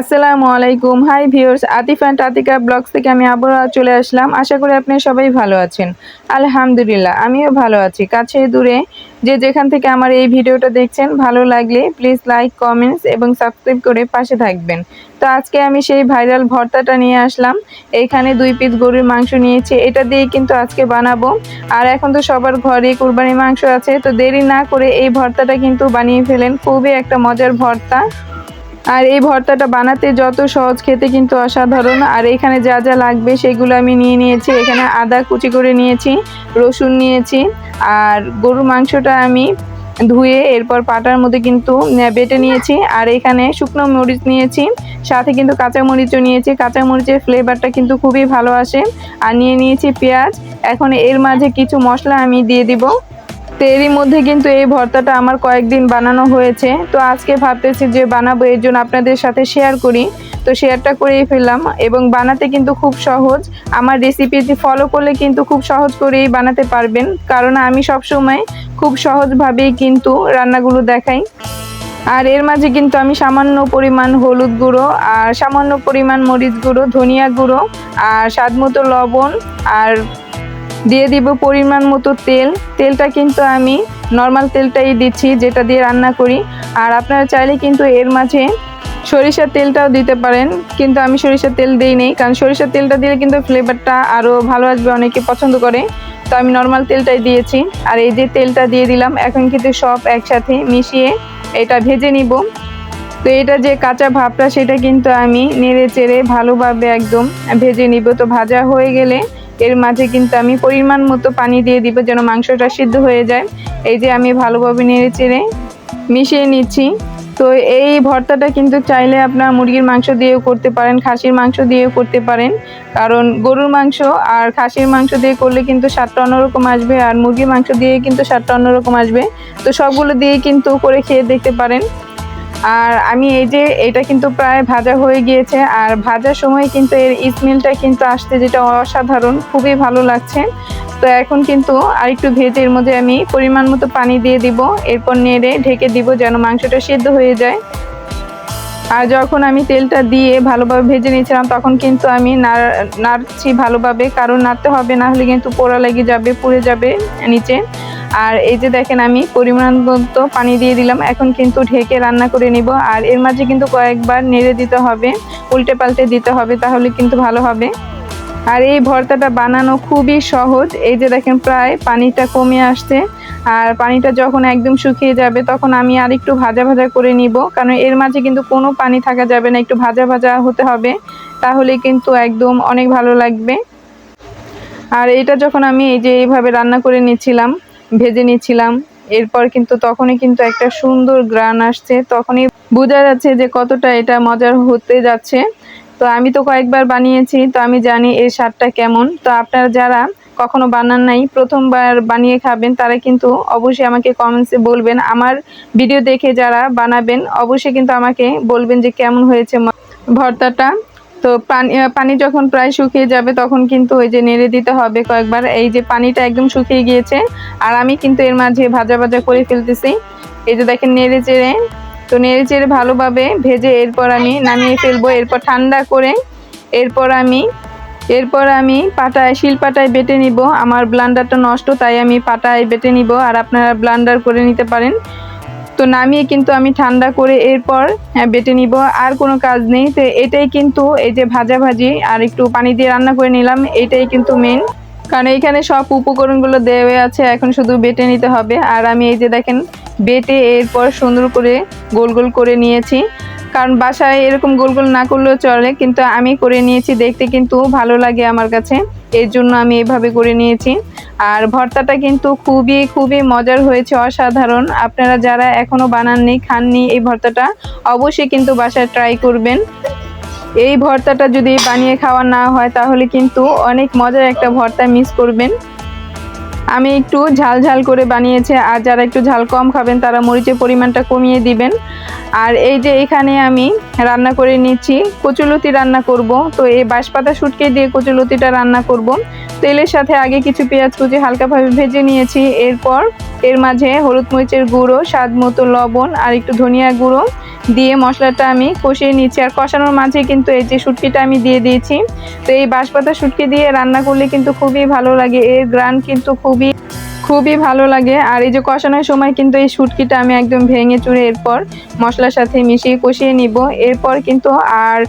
আসসালামু আলাইকুম। Hi viewers Atif and Atika blogs থেকে আমি আবার চলে আসলাম। আশা করি আপনি সবাই ভালো আছেন। আলহামদুলিল্লাহ, আমিও ভালো আছি। কাছে দূরে যে যেখান থেকে আমার এই ভিডিওটা দেখছেন, ভালো লাগলে প্লিজ লাইক কমেন্টস এবং সাবস্ক্রাইব করে পাশে থাকবেন। তো আজকে আমি সেই ভাইরাল ভর্তাটা নিয়ে আসলাম। এইখানে দুই পিস গরুর মাংস নিয়েছি। এটা দিয়ে কিন্তু আজকে বানাবো। আর এখন তো সবার ঘরে কুরবানির মাংস আছে। তো দেরি না করে এই ভর্তাটা কিন্তু বানিয়ে ফেলেন। খুবই একটা মজার ভর্তা। আর এই ভর্তাটা বানাতে যত সহজ, খেতে কিন্তু অসাধারণ। আর এখানে যা যা লাগবে সেগুলো আমি নিয়ে নিয়েছি। এখানে আদা কুচি করে নিয়েছি, রসুন নিয়েছি, আর গরুর মাংসটা আমি ধুয়ে এরপর পাটার মধ্যে কিন্তু বেটে নিয়েছি। আর এখানে শুকনো মরিচ নিয়েছি, সাথে কিন্তু কাঁচা মরিচও নিয়েছি। কাঁচা মরিচের ফ্লেভারটা কিন্তু খুবই ভালো আসে। আর নিয়ে নিয়েছি পেঁয়াজ। এখন এর মাঝে কিছু মশলা আমি দিয়ে দিব। তো এরই মধ্যে কিন্তু এই ভর্তাটা আমার কয়েকদিন বানানো হয়েছে। তো আজকে ভাবতেছি যে বানাবো, এর জন্য আপনাদের সাথে শেয়ার করি। তো শেয়ারটা করেই ফেললাম এবং বানাতে কিন্তু খুব সহজ। আমার রেসিপিটি ফলো করলে কিন্তু খুব সহজ করেই বানাতে পারবেন। কারণ আমি সবসময় খুব সহজভাবেই কিন্তু রান্নাগুলো দেখাই। আর এর মাঝে কিন্তু আমি সামান্য পরিমাণ হলুদ গুঁড়ো আর সামান্য পরিমাণ মরিচ গুঁড়ো, ধনিয়া গুঁড়ো আর স্বাদ মতো লবণ আর দিয়ে দিব পরিমাণ মতো তেল। তেলটা কিন্তু আমি নর্মাল তেলটাই দিচ্ছি, যেটা দিয়ে রান্না করি। আর আপনারা চাইলে কিন্তু এর মাঝে সরিষার তেলটাও দিতে পারেন। কিন্তু আমি সরিষার তেল দিই নেই, কারণ সরিষার তেলটা দিলে কিন্তু ফ্লেভারটা আরও ভালো আসবে, অনেকে পছন্দ করে। তো আমি নর্মাল তেলটাই দিয়েছি। আর এই যে তেলটা দিয়ে দিলাম, এখন কিন্তু সব একসাথে মিশিয়ে এটা ভেজে নিব। তো এটা যে কাঁচা ভাবটা, সেটা কিন্তু আমি নেড়ে চেড়ে ভালোভাবে একদম ভেজে নিব। তো ভাজা হয়ে গেলে এর মাঝে কিন্তু আমি পরিমাণ মতো পানি দিয়ে দিব যেন মাংসটা সিদ্ধ হয়ে যায়। এই যে আমি ভালোভাবে নেড়ে চেড়ে মিশিয়ে নিচ্ছি। তো এই ভর্তাটা কিন্তু চাইলে আপনার মুরগির মাংস দিয়েও করতে পারেন, খাসির মাংস দিয়েও করতে পারেন। কারণ গরুর মাংস আর খাসির মাংস দিয়ে করলে কিন্তু স্বাদটা অন্যরকম আসবে আর মুরগির মাংস দিয়ে কিন্তু স্বাদটা অন্যরকম আসবে। তো সবগুলো দিয়ে কিন্তু করে খেয়ে দেখতে পারেন। আর আমি এই যে এটা কিন্তু প্রায় ভাজা হয়ে গিয়েছে, আর ভাজার সময় কিন্তু এর স্মেলটা কিন্তু আসতে যেটা অসাধারণ, খুবই ভালো লাগছে। তো এখন কিন্তু আরেকটু ভেজে এর মধ্যে আমি পরিমাণ মতো পানি দিয়ে দিব, এরপর নেড়ে ঢেকে দিব যেন মাংসটা সিদ্ধ হয়ে যায়। আর যখন আমি তেলটা দিয়ে ভালোভাবে ভেজে নিয়েছিলাম, তখন কিন্তু আমি নাড়- নাড়ছি ভালোভাবে, কারণ নাড়তে হবে, না হলে কিন্তু পোড়া লেগে যাবে, পুড়ে যাবে নিচে। আর এই যে দেখেন, আমি পরিমাণ মতো পানি দিয়ে দিলাম। এখন কিন্তু ঢেকে রান্না করে নিব। আর এর মাঝে কিন্তু কয়েকবার নেড়ে দিতে হবে উল্টে পাল্টে দিতে হবে, তাহলে কিন্তু ভালো হবে। আর এই ভর্তাটা বানানো খুবই সহজ। এই যে দেখেন, প্রায় পানিটা কমে আসছে। আর পানিটা যখন একদম শুকিয়ে যাবে, তখন আমি আর একটু ভাজা ভাজা করে নিব। কারণ এর মাঝে কিন্তু কোনো পানি থাকা যাবে না, একটু ভাজা ভাজা হতে হবে। তাহলে কিন্তু একদম অনেক ভালো লাগবে। আর এটা যখন আমি এই যে এইভাবে রান্না করে নিচ্ছিলাম ভেজে নিচ্ছিলাম এরপর কিন্তু তখনই কিন্তু একটা সুন্দর গ্রান আসছে। তখনই বোঝা যাচ্ছে যে কতটা এটা মজার হতে যাচ্ছে। তো আমি তো কয়েকবার বানিয়েছি, তো আমি জানি এর স্বাদটা কেমন। তো আপনারা যারা কখনো বানান নাই, প্রথমবার বানিয়ে খাবেন, তারা কিন্তু অবশ্যই আমাকে কমেন্টসে বলবেন। আমার ভিডিও দেখে যারা বানাবেন, অবশ্যই কিন্তু আমাকে বলবেন যে কেমন হয়েছে ভর্তাটা। তো পানি পানি যখন প্রায় শুকিয়ে যাবে তখন কিন্তু ওই যে নেড়ে দিতে হবে কয়েকবার। এই যে পানিটা একদম শুকিয়ে গিয়েছে, আর আমি কিন্তু এর মাঝে ভাজা ভাজা করে ফেলতেছি। এই যে দেখেন নেড়ে চেড়ে, তো নেড়ে চেড়ে ভালোভাবে ভেজে এরপর আমি নামিয়ে ফেলব। এরপর ঠান্ডা করে এরপর আমি এরপর আমি পাটায়, শিল পাটায় বেটে নিব। আমার ব্লান্ডারটা নষ্ট, তাই আমি পাটায় বেটে নিব। আর আপনারা ব্লান্ডার করে নিতে পারেন। তো নামিয়ে কিন্তু আমি ঠান্ডা করে এরপর হ্যাঁ, বেটে নিব। আর কোনো কাজ নেই। তো এটাই কিন্তু এই যে ভাজা ভাজি আর একটু পানি দিয়ে রান্না করে নিলাম এটাই কিন্তু মেন কারণ এইখানে সব উপকরণগুলো দেওয়া আছে এখন শুধু বেটে নিতে হবে। আর আমি এই যে দেখেন বেটে এরপর সুন্দর করে গোল গোল করে নিয়েছি। কারণ বাসায় এরকম গোল গোল না করলেও চলে কিন্তু আমি করে নিয়েছি দেখতে কিন্তু ভালো লাগে আমার কাছে। এর জন্য আমি এভাবে করে নিয়েছি। আর ভর্তাটা কিন্তু খুবই খুবই মজার হয়েছে, অসাধারণ। আপনারা যারা এখনও বানাননি, খাননি এই ভর্তাটা, অবশ্যই কিন্তু বাসায় ট্রাই করবেন। এই ভর্তাটা যদি বানিয়ে খাওয়া না হয়, তাহলে কিন্তু অনেক মজার একটা ভর্তা মিস করবেন। আমি একটু ঝাল ঝাল করে বানিয়েছি, আর যারা একটু ঝাল কম খাবেন, তারা মরিচের পরিমাণটা কমিয়ে দিবেন। আর এই যে এখানে আমি রান্না করে নিচ্ছি কচুলতি রান্না করব। তো এই বাঁশপাতা শুটকে দিয়ে কচুলতিটা রান্না করব। তেলের সাথে আগে কিছু পেঁয়াজ কুচি হালকাভাবে ভেজে নিয়েছি। এরপর এর মাঝে হলুদ মরিচের গুঁড়ো, স্বাদ মতো লবণ আর একটু ধনিয়া গুঁড়ো। দিয়ে মশলাটা আমি কষিয়ে নিচ্ছি। আর কষানোর মাঝে কিন্তু এই যে শুটকিটা আমি দিয়ে দিয়েছি, তো এই বাঁশপাতা শুটকি দিয়ে রান্না করলে কিন্তু খুবই ভালো লাগে। এর গ্রান কিন্তু খুবই খুবই ভালো লাগে। আর এই যে কষানোর সময় কিন্তু এই শুটকিটা আমি একদম ভেঙে চুড়ে এরপর মশলার সাথে মিশিয়ে কষিয়ে নিব। এরপর কিন্তু আর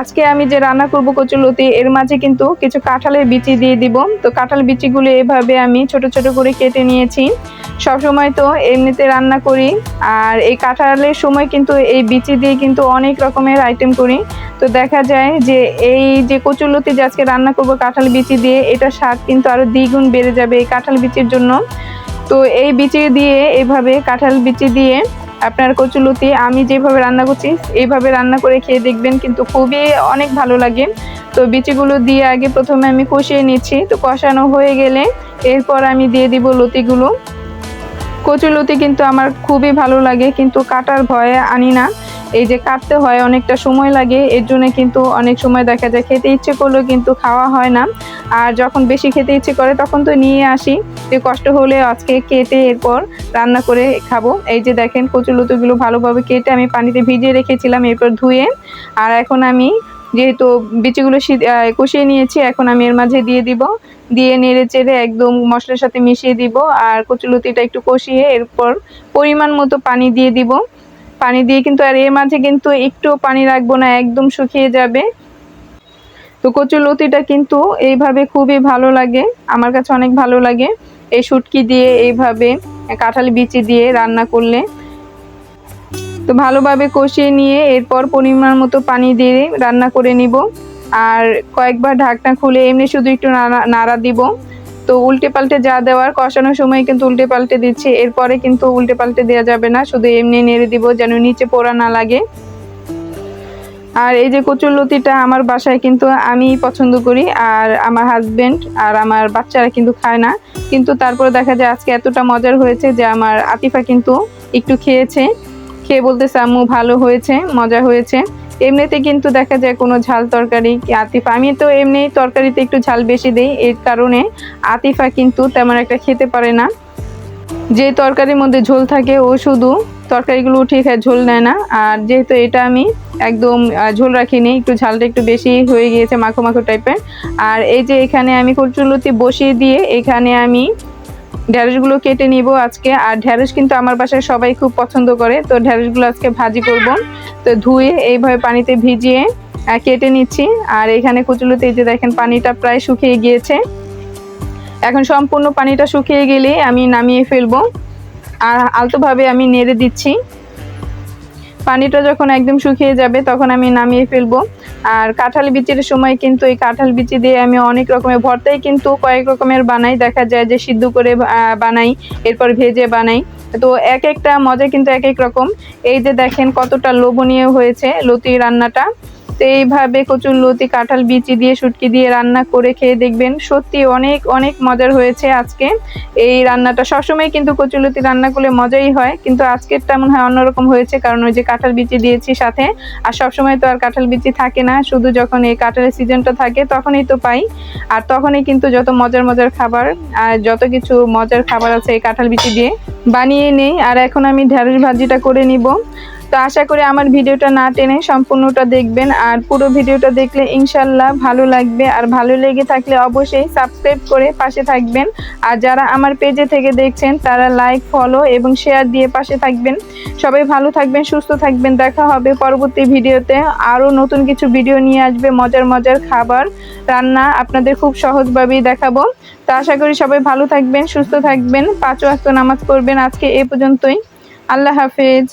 আজকে আমি যে রান্না করব কচুলতি এর মাঝে কিন্তু কিছু কাঁঠালের বিচি দিয়ে দিব। তো কাঁঠাল বিচিগুলো এভাবে আমি ছোট ছোট করে কেটে নিয়েছি। সব সময় তো এমনিতে রান্না করি। আর এই কাঁঠালের সময় কিন্তু এই বিচি দিয়ে কিন্তু অনেক রকমের আইটেম করি। তো দেখা যায় যে এই যে কচুলতি যে আজকে রান্না করব কাঁঠাল বিচি দিয়ে, এটা স্বাদ কিন্তু আরও দ্বিগুণ বেড়ে যাবে এই কাঁঠাল বিচির জন্য। তো এই বিচি দিয়ে এইভাবে কাঁঠাল বিচি দিয়ে আপনার কচুলতি আমি যেভাবে রান্না করছি, এইভাবে রান্না করে খেয়ে দেখবেন কিন্তু খুবই অনেক ভালো লাগে। তো বিচিগুলো দিয়ে আগে প্রথমে আমি কষিয়ে নিচ্ছি। তো কষানো হয়ে গেলে এরপর আমি দিয়ে দিব লতিগুলো। কচুলতি কিন্তু আমার খুবই ভালো লাগে, কিন্তু কাটার ভয়ে আনি না। এই যে কাটতে হয় অনেকটা সময় লাগে, এর জন্য কিন্তু অনেক সময় দেখা যায় খেতে ইচ্ছে করলেও কিন্তু খাওয়া হয় না। আর যখন বেশি খেতে ইচ্ছে করে তখন তো নিয়ে আসি। যে কষ্ট হলে আজকে কেটে এরপর রান্না করে খাব। এই যে দেখেন কচুলতিগুলো ভালোভাবে কেটে আমি পানিতে ভিজিয়ে রেখেছিলাম এরপর ধুয়ে। আর এখন আমি যেহেতু বিচিগুলো কষিয়ে নিয়েছি, এখন আমি এর মাঝে দিয়ে দিব। দিয়ে নেড়ে চেড়ে একদম মশলার সাথে মিশিয়ে দিব। আর কচুলতিটা একটু কষিয়ে এরপর পরিমাণ মতো পানি দিয়ে দিব। পানি দিয়ে কিন্তু আর এর মাঝে কিন্তু একটু পানি রাখব না, একদম শুকিয়ে যাবে। তো কচুর লতিটা কিন্তু এইভাবে খুবই ভালো লাগে, আমার কাছে অনেক ভালো লাগে। এই শুটকি দিয়ে এইভাবে কাঁঠাল বিচি দিয়ে রান্না করলে। তো ভালোভাবে কষিয়ে নিয়ে এরপর পরিমাণ মতো পানি দিয়ে রান্না করে নিব। আর কয়েকবার ঢাকনা খুলে এমনি শুধু একটু নাড়া নাড়া দিব। তো উল্টে পাল্টে যা দেওয়ার কষানোর সময় কিন্তু উল্টে পাল্টে দিচ্ছি। এরপরে কিন্তু উল্টে পাল্টে দেওয়া যাবে না, শুধু এমনি নেড়ে দিব যেন নিচে পোড়া না লাগে। আর এই যে কচুর লতিটা আমার বাসায় কিন্তু আমি পছন্দ করি, আর আমার হাজবেন্ড আর আমার বাচ্চারা কিন্তু খায় না। কিন্তু তারপরে দেখা যায় আজকে এতটা মজার হয়েছে যে আমার আতিফা কিন্তু একটু খেয়েছে। খেয়ে বলতেছে, আম্মু, ভালো হয়েছে, মজা হয়েছে। এমনিতে কিন্তু দেখা যায় কোনো ঝাল তরকারি কি আতিফা? আমি তো এমনি তরকারিতে একটু ঝাল বেশি দিই, এর কারণে আতিফা কিন্তু তেমন একটা খেতে পারে না। যে তরকারির মধ্যে ঝোল থাকে, ও শুধু তরকারিগুলো উঠিয়ে খায়, ঝোল নেয় না। আর যেহেতু এটা আমি একদম ঝোল রাখিনি, একটু ঝালটা একটু বেশি হয়ে গিয়েছে মাখো মাখো টাইপের আর এই যে এখানে আমি কচুলতি বসিয়ে দিয়ে এখানে আমি ঢ্যাঁড়সগুলো কেটে নিব আজকে। আর ঢ্যাঁড়স কিন্তু আমার বাসায় সবাই খুব পছন্দ করে। তো ঢ্যাঁড়সগুলো আজকে ভাজি করব। তো ধুয়ে এইভাবে পানিতে ভিজিয়ে কেটে নিচ্ছি। আর এখানে কুচুলোতে যে দেখেন পানিটা প্রায় শুকিয়ে গিয়েছে। এখন সম্পূর্ণ পানিটা শুকিয়ে গেলে আমি নামিয়ে ফেলব। আর আলতোভাবে আমি নেড়ে দিচ্ছি। পানিটা যখন একদম শুকিয়ে যাবে, তখন আমি নামিয়ে ফেলব। আর কাঁঠাল বিচির সময় কিন্তু এই কাঁঠাল বিচি দিয়ে আমি অনেক রকমের ভর্তাই কিন্তু কয়েক রকমের বানাই। দেখা যায় যে সিদ্ধ করে বানাই, এরপর ভেজে বানাই। তো এক একটা মজা কিন্তু এক এক রকম। এই যে দেখেন কতটা লোভনীয় হয়েছে লতি রান্নাটা। তো এইভাবে কচুর লতি, কাঁঠাল বিচি দিয়ে, শুটকি দিয়ে রান্না করে খেয়ে দেখবেন। সত্যি অনেক অনেক মজার হয়েছে আজকে। এই রান্নাটা সবসময় কিন্তু কচুর লতি রান্না করলে মজাই হয়, কিন্তু আজকেরটা মনে হয় অন্যরকম হয়েছে, কারণ ওই যে কাঁঠাল বিচি দিয়েছি সাথে। আর সবসময় তো আর কাঁঠাল বিচি থাকে না, শুধু যখন এই কাঁঠালের সিজনটা থাকে তখনই তো পাই। আর তখনই কিন্তু যত মজার মজার খাবার আর যত কিছু মজার খাবার আছে এই কাঁঠাল বিচি দিয়ে বানিয়ে নেই। আর এখন আমি ঢেঁড়স ভাজিটা করে নিব। তো আশা করি আমার ভিডিওটা না টেনে সম্পূর্ণটা দেখবেন। আর পুরো ভিডিওটা দেখলে ইনশাল্লাহ ভালো লাগবে। আর ভালো লেগে থাকলে অবশ্যই সাবস্ক্রাইব করে পাশে থাকবেন। আর যারা আমার পেজে থেকে দেখছেন, তারা লাইক, ফলো এবং শেয়ার দিয়ে পাশে থাকবেন। সবাই ভালো থাকবেন, সুস্থ থাকবেন। দেখা হবে পরবর্তী ভিডিওতে। আরও নতুন কিছু ভিডিও নিয়ে আসবে মজার মজার খাবার, রান্না আপনাদের খুব সহজভাবেই দেখাবো। তো আশা করি সবাই ভালো থাকবেন, সুস্থ থাকবেন। পাঁচ ওয়াক্ত নামাজ পড়বেন আজকে এ পর্যন্তই। আল্লাহ হাফেজ।